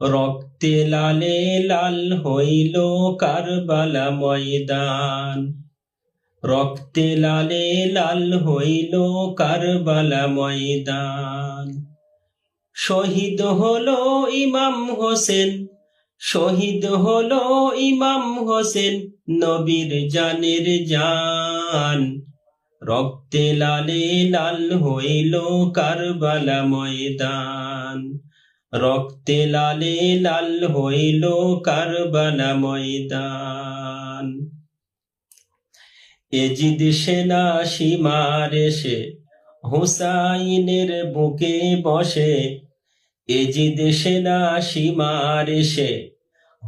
রক্তে লালে লাল হইল কারবালা ময়দান। রক্তে লালে লাল হইল কারবালা ময়দান। শহীদ হলো ইমাম হোসেন, শহীদ হলো ইমাম হোসেন নবীর জানের জান। রক্তে লালে লাল হইল কারবালা ময়দান। রক্তে লালে লাল হইল কারবালা ময়দান। এজিদ সেনা সীমার এসে হুসাইনের বুকে বসে। এজিদ সেনা সীমার এসে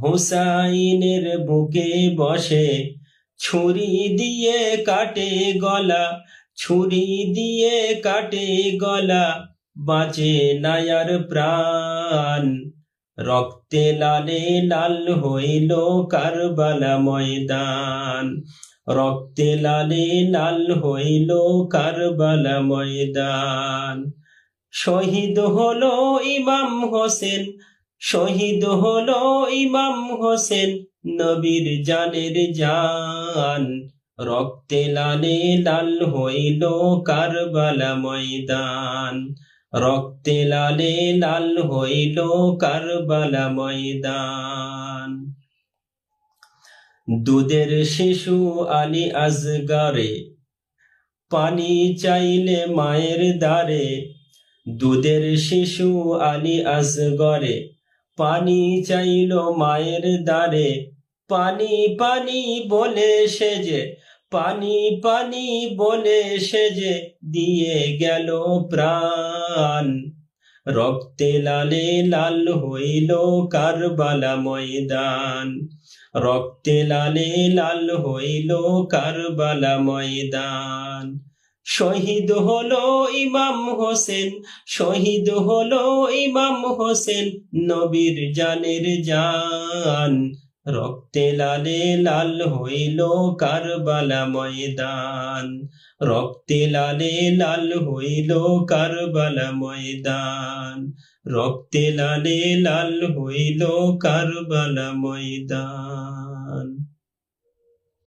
হুসাইনের বুকে বসে। ছুরি দিয়ে কাটে গলা, ছুরি দিয়ে কাটে গলা বাঁচে নায়ার প্রাণ। রক্তে লালে লাল হইল কারবালা ময়দান। রক্তে লালে লাল হইল কারবালা ময়দান। শহীদ হলো ইমাম হোসেন, শহীদ হলো ইমাম হোসেন নবীর জানের জান। রক্তে লালে লাল হইল কারবালা ময়দান। রক্তে লালে লাল হইল কারবালা ময়দান। দুধের শিশু আলী আজগারে, পানি চাইলে মায়ের দ্বারে। দুধের শিশু আলী আসগরে পানি চাইল মায়ের দ্বারে। পানি পানি বলে সেজে পানি পানি বলে সেজে দিয়ে গেল প্রাণ। রক্তে লালে লাল হইল কারবালা ময়দান। রক্তে লালে লাল হইল কারবালা ময়দান। শহীদ হলো ইমাম হোসেন, শহীদ হলো ইমাম হোসেন, নবীর জানের জান। রক্তে লালে লাল হইল কারবালা ময়দান। রক্তে লালে লাল হইল কারবালা ময়দান। রক্তে লালে লাল হইল কারবালা ময়দান।